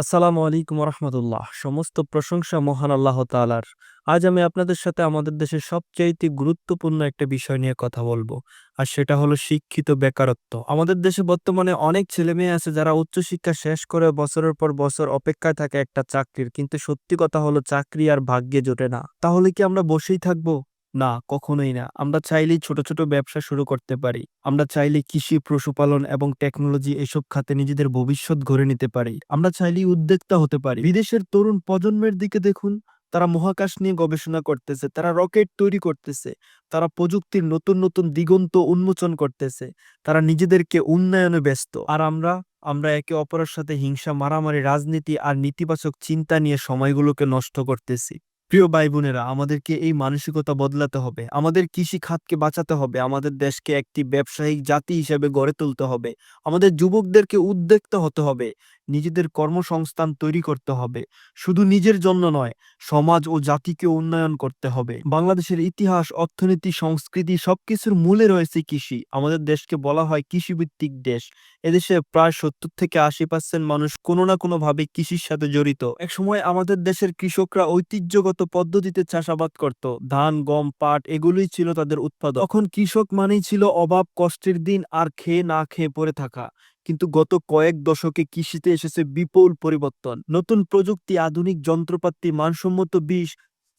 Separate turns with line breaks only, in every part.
আসসালামু আলাইকুম রহমতুল্লাহ সমস্ত প্রশংসা মহান আল্লাহ তাআলার। আজ আমি আপনাদের সাথে আমাদের দেশের সবচাইতে গুরুত্বপূর্ণ একটা বিষয় নিয়ে কথা বলব, আর সেটা হলো শিক্ষিত বেকারত্ব। আমাদের দেশে বর্তমানে অনেক ছেলে মেয়ে আছে যারা উচ্চশিক্ষা শেষ করে বছরের পর বছর অপেক্ষায় থাকে একটা চাকরির, কিন্তু সত্যি কথা হলো চাকরি আর ভাগ্যে জোটে না। তাহলে কি আমরা বসেই থাকব? না, কখনোই না। আমরা চাইলেই ছোট ছোট ব্যবসা শুরু করতে পারি। আমরা চাইলে কৃষি, পশুপালন এবং টেকনোলজি এসব খাতে নিজেদের ভবিষ্যৎ গড়ে নিতে পারি। আমরা চাইলেই উদ্যোক্তা হতে পারি। বিদেশের তরুণ প্রজন্মের দিকে দেখুন, তারা মহাকাশ নিয়ে গবেষণা করতেছে, তারা রকেট তৈরি করতেছে, তারা প্রযুক্তির নতুন নতুন দিগন্ত উন্মোচন করতেছে, তারা নিজেদেরকে উন্নয়নে ব্যস্ত। আর আমরা আমরা একে অপরের সাথে হিংসা, মারামারি, রাজনীতি আর নেতিবাচক চিন্তা নিয়ে সময়গুলোকে নষ্ট করতেছি। প্রিয় ভাই বোনেরা আমাদেরকে এই মানসিকতা বদলাতে হবে। আমাদের কৃষি খাতকে বাঁচাতে হবে। আমাদের দেশকে একটি ব্যবসায়িক জাতি হিসেবে গড়ে তুলতে হবে। আমাদের যুবকদেরকে উদ্যোক্তা হতে হবে। নিজেদের কর্মসংস্থান তৈরি করতে হবে। শুধু নিজের জন্য নয়, সমাজ ও জাতিকে উন্নয়ন করতে হবে। বাংলাদেশের ইতিহাস, অর্থনীতি, সংস্কৃতি সবকিছুর মূলে রয়েছে কৃষি। আমাদের দেশকে বলা হয় কৃষিভিত্তিক দেশ। এদেশে প্রায় সত্তর থেকে আশি পার্সেন্ট মানুষ কোনো না কোনো ভাবে কৃষির সাথে জড়িত। এক সময় আমাদের দেশের কৃষকরা ঐতিহ্যগত পদ্ধতিতে চাষাবাদ করত। ধান, গম, পাট, এগুলোই ছিল তাদের উৎপাদন তখন কৃষক মানেই ছিল অভাব, কষ্টের দিন আর খেয়ে না খেয়ে পড়ে থাকা। কিন্তু গত কয়েক দশকে কৃষিতে এসেছে বিপুল পরিবর্তন। নতুন প্রযুক্তি আধুনিক যন্ত্রপাতি মানসম্মত বীজ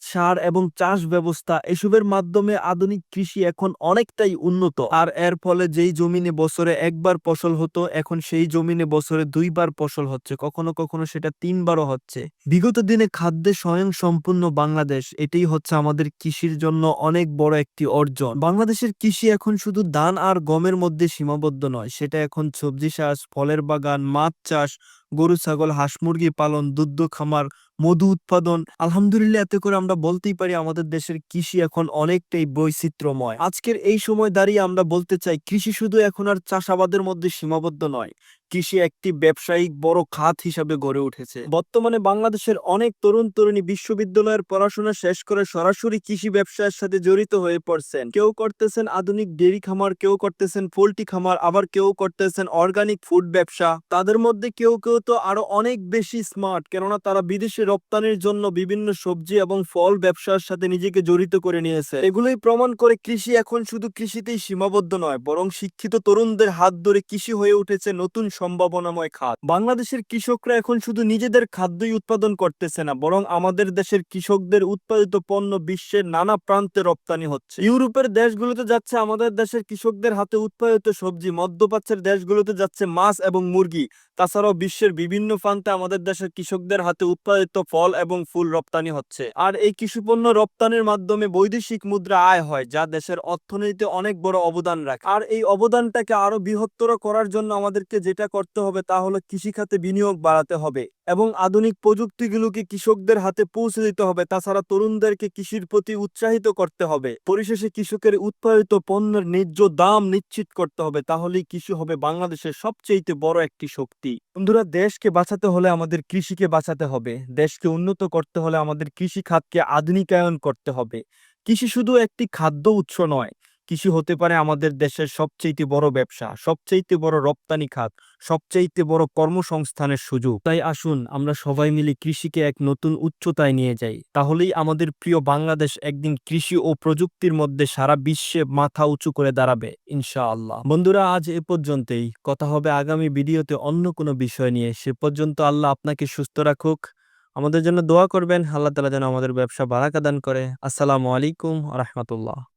সার এবং চাষ ব্যবস্থা এসবের মাধ্যমে আধুনিক কৃষি এখন অনেকটাই উন্নত। আর এর ফলে যেই জমিনে বছরে একবার ফসল হতো, এখন সেই জমিনে বছরে দুইবার ফসল হচ্ছে, কখনো কখনো সেটা তিনবারও হচ্ছে। বিগত দিনে খাদ্যে স্বয়ং সম্পূর্ণ বাংলাদেশ, এটাই হচ্ছে আমাদের কৃষির জন্য অনেক বড় একটি অর্জন। বাংলাদেশের কৃষি এখন শুধু ধান আর গমের মধ্যে সীমাবদ্ধ নয়, সেটা এখন সবজি চাষ, ফলের বাগান, মাছ চাষ গরু, ছাগল, হাঁস, মুরগি পালন দুগ্ধ খামার, মধু উৎপাদন, আলহামদুলিল্লাহ এতে করে আমরা বলতেই পারি আমাদের দেশের কৃষি এখন অনেকটাই বৈচিত্র্যময়। আজকের এই সময় দাঁড়িয়ে আমরা বলতে চাই, কৃষি শুধু এখন আর চাষাবাদের মধ্যে সীমাবদ্ধ নয়। কৃষি একটি ব্যবসায়িক বড় খাত হিসাবে গড়ে উঠেছে। বর্তমানে বাংলাদেশের অনেক তরুণ তরুণী বিশ্ববিদ্যালয়ের পড়াশোনা শেষ করে সরাসরি কৃষি ব্যবসায়ের সাথে জড়িত হয়ে পড়ছেন। কেউ করতেছেন আধুনিক ডেরি খামার, কেউ করতেছেন পোল্ট্রি খামার, আবার কেউ করতেছেন অর্গানিক ফুড ব্যবসা। তাদের মধ্যে কেউ কেউ তো আরও অনেক বেশি স্মার্ট, কেননা তারা বিদেশে রপ্তানির জন্য বিভিন্ন সবজি এবং ফল ব্যবসার সাথে নিজেকে জড়িত করে নিয়েছে। এগুলোই প্রমাণ করে কৃষি এখন শুধু কৃষিতেই সীমাবদ্ধ নয়, বরং শিক্ষিত তরুণদের হাত ধরে কৃষি হয়ে উঠেছে নতুন সম্ভাবনাময় খাত। বাংলাদেশের কৃষকরা এখন শুধু নিজেদের খাদ্যই উৎপাদন করতেছে না, বরং আমাদের দেশের কৃষকদের উৎপাদিত পণ্য বিশ্বের নানা প্রান্তে রপ্তানি হচ্ছে। ইউরোপের দেশগুলোতে যাচ্ছে আমাদের দেশের কৃষকদের হাতে উৎপাদিত সবজি, মধ্যপ্রাচ্যের দেশগুলোতে যাচ্ছে মাছ এবং মুরগি। তাছাড়াও বিশ্বের বিভিন্ন প্রান্তে আমাদের দেশের কৃষকদের হাতে উৎপাদিত ফল এবং ফুল রপ্তানি হচ্ছে। আর এই কৃষিপণ্য রপ্তানির মাধ্যমে বৈদেশিক মুদ্রা আয় হয়, যা দেশের অর্থনীতিতে অনেক বড় অবদান রাখে। আর এই অবদানটাকে আরও বৃহত্তর করার জন্য আমাদেরকে যেটা করতে হবে তা হলো কৃষিখাতে বিনিয়োগ বাড়াতে হবে এবং আধুনিক প্রযুক্তিগুলোকে কৃষকদের হাতে পৌঁছে দিতে হবে। তাছাড়া তরুণদেরকে কৃষির প্রতি উৎসাহিত করতে হবে। পরিশেষে কৃষকের উৎপাদিত পণ্যের ন্যায্য দাম নিশ্চিত করতে হবে। তাহলেই কৃষি হবে বাংলাদেশের সবচেয়ে বড় একটি শক্তি। বন্ধুরা, দেশকে বাঁচাতে হলে আমাদের কৃষিকে বাঁচাতে হবে। দেশকে উন্নত করতে হলে আমাদের কৃষি খাতকে আধুনিকায়ন করতে হবে। কৃষি শুধু একটি খাদ্য উৎস নয় কৃষি হতে পারে আমাদের দেশের সবচেয়ে বড় ব্যবসা সবচেয়ে বড় রপ্তানি খাত সবচেয়ে বড় কর্মসংস্থানের সুযোগ। তাই আসুন আমরা সবাই মিলে কৃষিকে এক নতুন উচ্চতায় নিয়ে যাই। তাহলেই আমাদের প্রিয় বাংলাদেশ একদিন কৃষি ও প্রযুক্তির মধ্যে সারা বিশ্বে মাথা উঁচু করে দাঁড়াবে, ইনশাআল্লাহ। বন্ধুরা, আজ এ পর্যন্তই। কথা হবে আগামী ভিডিওতে অন্য কোনো বিষয় নিয়ে। সে পর্যন্ত আল্লাহ আপনাকে সুস্থ রাখুক। আমাদের জন্য দোয়া করবেন। আল্লাহ তালা যেন আমাদের ব্যবসা বারাকা দান করে। আসসালামু আলাইকুম রহমতুল্লাহ।